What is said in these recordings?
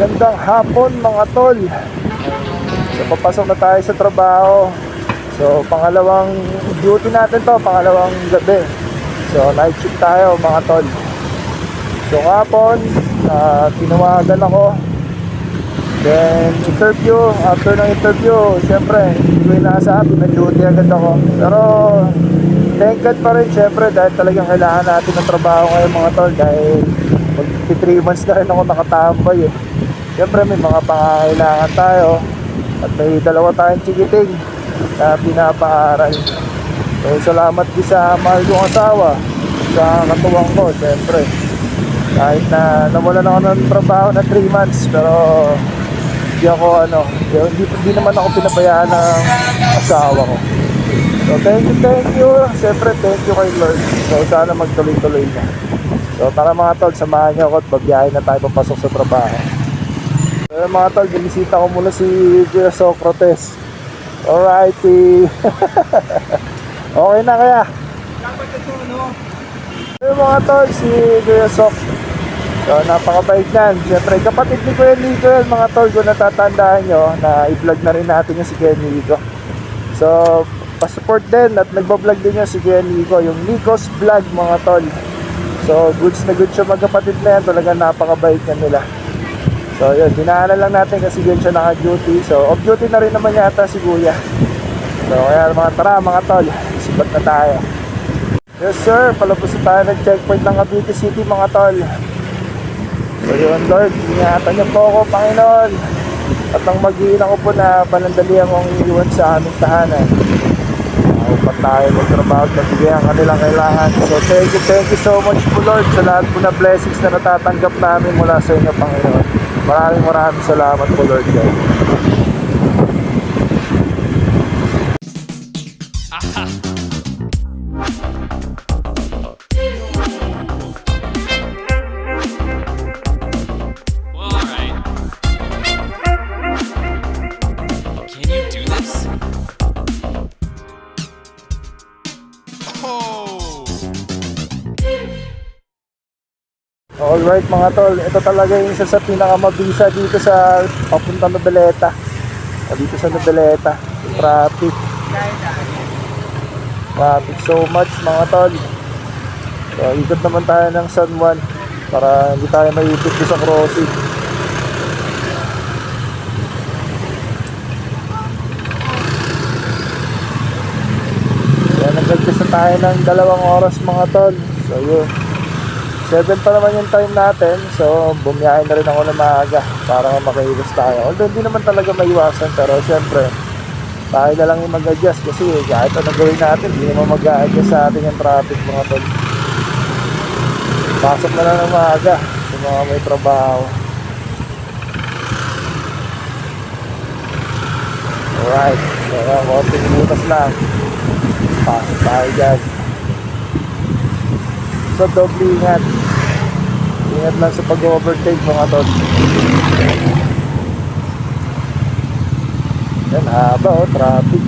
Magandang hapon mga tol. So papasok na tayo sa trabaho. So pangalawang duty natin to, pangalawang gabi. So night shift tayo mga tol. So kahapon, uh, tinawagan ako. Then interview, after ng interview, syempre, hindi ko inaasabi na duty agad ako. Pero thank God pa rin syempre dahil talagang kailangan natin ng trabaho ngayon mga tol dahil mag 3 months na rin ako nakatambay eh. Siyempre may mga pangangailangan tayo at may dalawa tayong chikiting na pinapaaral. So salamat din sa mahal kong asawa sa katuwang ko siyempre. Kahit na nawalan ako ng trabaho na 3 months pero hindi ako ano, hindi, hindi naman ako pinabayaan ng asawa ko. So thank you, thank you. Siyempre thank you kay Lord. So sana magtuloy-tuloy na. So tara mga tol, samahan niyo ako at babiyahe na tayo papasok sa trabaho. So mga tol, binisita ko muna si Kuya Socrates. Alrighty. okay na kaya? So mga tol, si Kuya Soc. So napakabait yan. Siyempre kapatid ni Kuya Nico yan mga tol. Kung natatandaan nyo na i-vlog na rin natin yung si Kuya Nico. So pa-support din at nagbablog din yung si Kuya Nico. Yung Nico's Vlog mga tol. So, goods na goods siya magkapatid na yan. Talagang napakabait niya nila. So, yun. Dinaanan lang natin kasi yun siya naka-duty. So, off-duty na rin naman yata si Kuya. So, kaya mga tara mga tol. Sibat na tayo. Yes sir, palabas na tayo ng checkpoint ng Cavite City mga tol. So yun Lord, ingatan niyo po ako Panginoon. At nang mag-iinang ko po na panandalihan kong iwan sa aming tahanan upat tayo magtrabaho at magbigay ang kanilang kailangan. So thank you, thank you so much po Lord sa lahat po na blessings na natatanggap namin mula sa inyo Panginoon. Maraming maraming salamat po Lord God. Alright mga tol, ito talaga yung isa sa pinakamabisa dito sa papunta Noveleta. O dito sa Noveleta, yung traffic. Traffic so much mga tol. So ikot naman tayo ng San Juan para hindi tayo maipit sa crossing. Kaya nag-adjust na tayo ng dalawang oras mga tol. So yun. 7 pa naman yung time natin. So bumiyahin na rin ako na maaga para makaiwas tayo. Although hindi naman talaga maiwasan pero syempre tayo na lang yung mag-adjust kasi kahit anong gawin natin, hindi naman mag-a-adjust sa atin yung traffic mga tol. Pasok na lang ng maaga sa mga may trabaho. Alright, kaya konting butas lang. Pasok tayo dyan. So, doble ingat. Ingat lang sa pag-overtake mga tol. Yan, haba oh, traffic.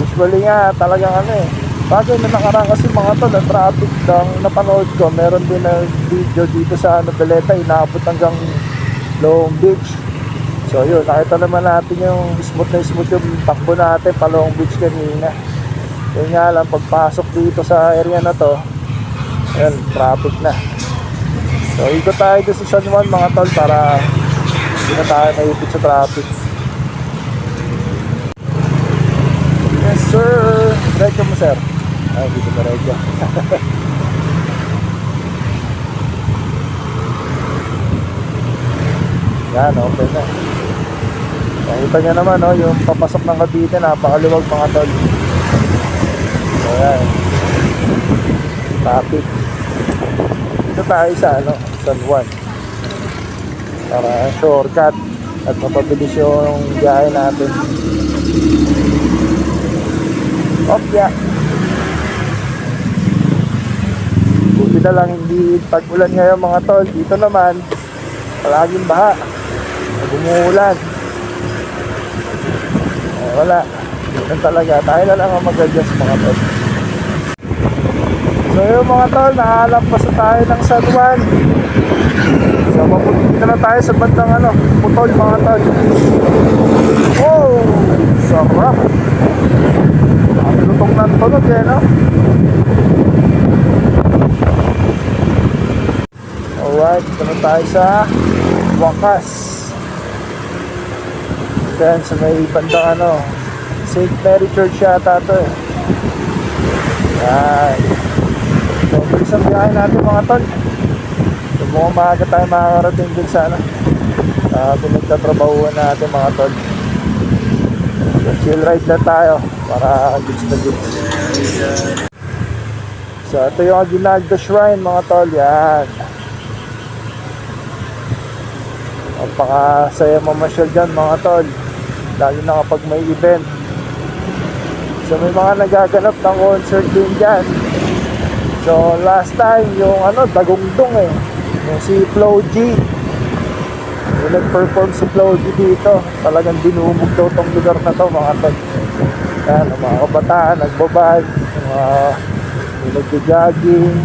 Usually nga, talagang ano eh. Bagay na nakaraan kasi mga tol, ang traffic ng napanood ko, meron din na video dito sa ano, Baleta, inaabot hanggang Long Beach. So yun, nakita naman natin yung smooth na smooth yung takbo natin pa Long Beach kanina. Yun nga lang, pagpasok dito sa area na to, ayun, traffic na. So ikot tayo dito sa San Juan mga tol para hindi na tayo naipit sa traffic. Yes sir! Diretso mo sir. Ay, dito na diretso. Yan, open na. Nakita nyo naman, no, yung papasok ng Cavite, napakaluwag mga tol. So, yan. Traffic. Dito tayo sa, ano, San Juan. Para shortcut at mapabilis yung biyahe natin. Opya. Buti na lang hindi tag-ulan ngayon mga tol. Dito naman, palaging baha. Pag umuulan. Eh, wala. Yan talaga. Tayo na lang ang mag-adjust mga tol. So yun mga tol, nakalampas na tayo ng San Juan. So mapunta na tayo sa bandang ano, putol mga tol. Oh, sarap. Ang lutong ng tunog eh, no? Alright, dito na tayo sa wakas. Then sa may bandang ano, St. Mary Church yata to eh. Yan. So, bilis biyahe natin mga tol. So, mukhang maaga tayo makakarating din sa ano. Sa pinagtatrabahuan natin mga tol. So, chill ride na tayo para goods na goods. So, ito yung Aguinaldo Shrine mga tol. Yan. Napakasaya mamasyal dyan mga tol. Lalo na kapag may event. So may mga nagaganap ng concert din dyan. So last time yung ano, Dagungdong eh. Yung si Flo G. Yung nag-perform si Flo G dito. Talagang dinumog daw tong lugar na to mga tol. Yan, mga kabataan, nagbabag, yung mga yung nagja-jogging.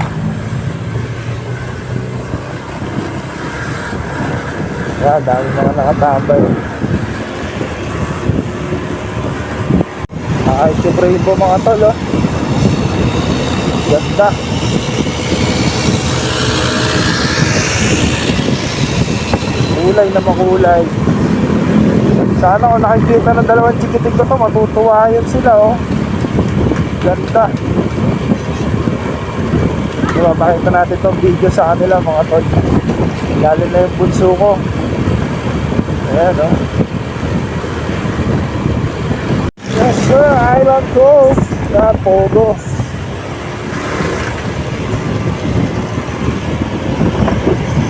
Yan, dami mga nakatambay. Ay, po mga tol, oh. Ganda. Kulay na makulay. Sana kung nakikita ng dalawang chikitig ko to, matutuwa yun sila, oh. Ganda. Diba, pakita natin tong video sa kanila, mga tol. Lalo na yung bunso ko. Ayan, oh. Sir, Island Cove na Pogo.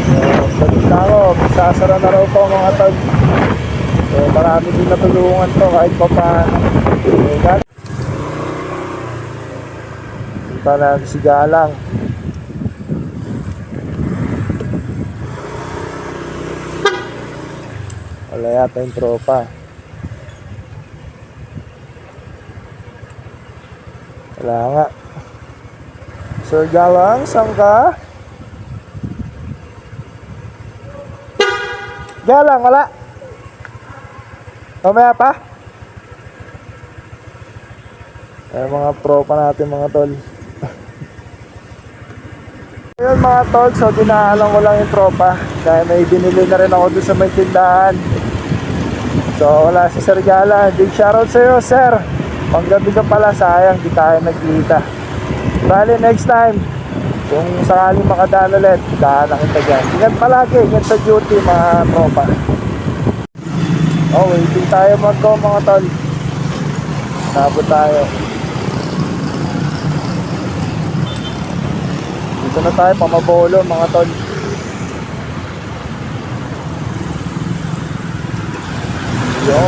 So, balita ko, sasara na raw po mga tag. So, marami din natulungan to kahit pa paano. So, gat. Punta na si Galang. Wala yata yung tropa. Wala nga. Sir Galang, saan ka? Galang, wala. Mamaya pa. Ay, mga tropa natin mga tol. Ayun mga tol, so dinaalan ko lang yung tropa. Kaya may binili na rin ako doon sa may tindahan. So wala si Sir Galang. Big shoutout sa iyo, sir. Panggabi ka pala, sayang, di tayo nagkita. Bali, next time, kung sakaling makadaan ulit, daan lang kita dyan. Ingat palagi, ingat sa duty, mga tropa. Oh, waiting tayo mag-go, mga tol. Sabot tayo. Dito na tayo, pamabolo, mga tol. Yo.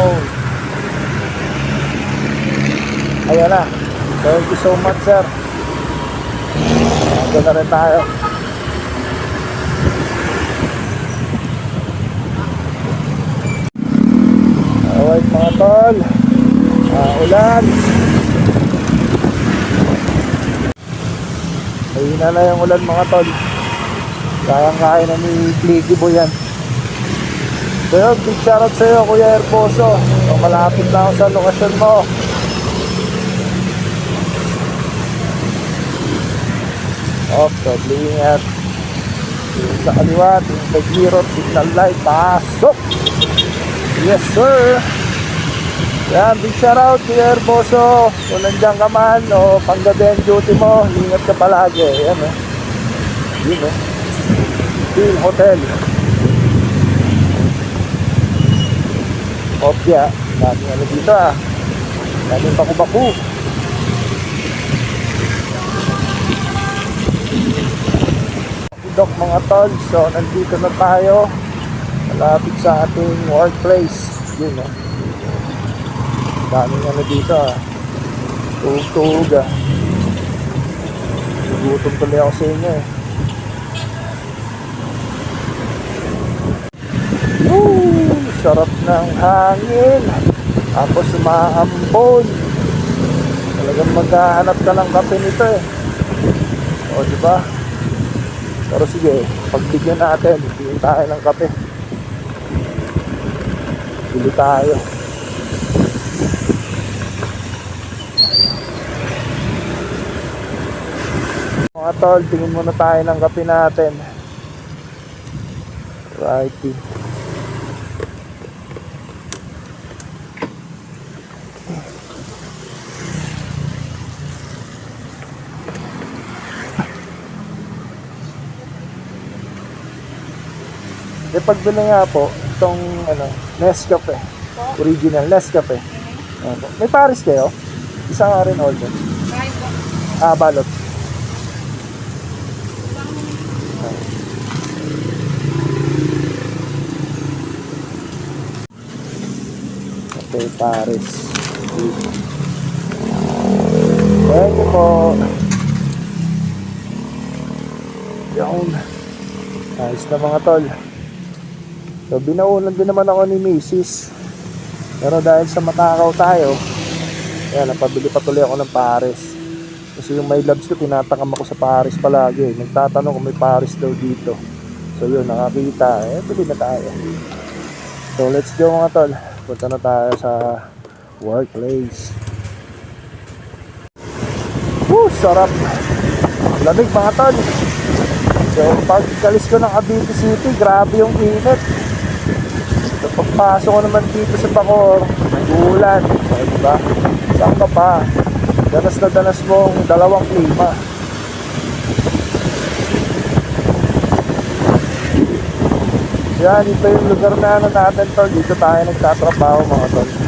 Ayan na. Thank you so much, sir. Ando na rin tayo. Alright, mga tol. Ah, ulan. Ayun na yung ulan, mga tol. Kayang-kaya na ni Clicky Boy yan. So yun, big shoutout sa iyo, Kuya Herboso. So, malapit na ako sa lokasyon mo. Off, doble ingat. Yung sa kaliwa, yung sa signal light, pasok! Yes, sir! Yan, big shoutout, Kuya Herboso. Kung nandiyan ka man, o panggabi ang duty mo, ingat ka palagi. Yan, eh. Yun, eh. Hill Hotel. Kopya. Daming ano dito ah. Daming baku-baku. Dok mga tol, so nandito na tayo. Malapit sa ating workplace. Yun oh. Daming ano dito ah. Tuhog-tuhog ah. Gugutom tuloy ako sa inyo eh. Woo! Sarap ng hangin. Tapos umaambon. Talagang maghahanap ka ng kape nito eh. O O, di ba? Pero sige, pagbigyan natin, bigyan tayo ng kape. Bili tayo. Mga tol, tingin muna tayo ng kape natin. Righty. E pagbili nga po, itong ano, Nescafe. Original Nescafe. Ayan po. May Paris kayo? Isa nga rin order. Ah, balot. Okay, Paris. Thank you po. Yun. Ayos na mga tol. So, binaunan din naman ako ni Macy's. Pero dahil sa matakaw tayo, ayan, napabili pa tuloy ako ng Paris. Kasi yung my loves ko, tinatakam ako sa Paris palagi. Nagtatanong kung may Paris daw dito. So yun, nakakita. Eh, bili na tayo. So let's go mga tol. Punta na tayo sa workplace. Woo, sarap. Lamig mga tol. So pagkalis ko ng Cavite City, grabe yung init. So pagpasok ko naman dito sa Bacoor, ulan. So diba? Saan ka pa? Danas na danas mong dalawang klima. Yan, ito yung lugar na ano natin tol. Dito tayo nagtatrabaho mga tol.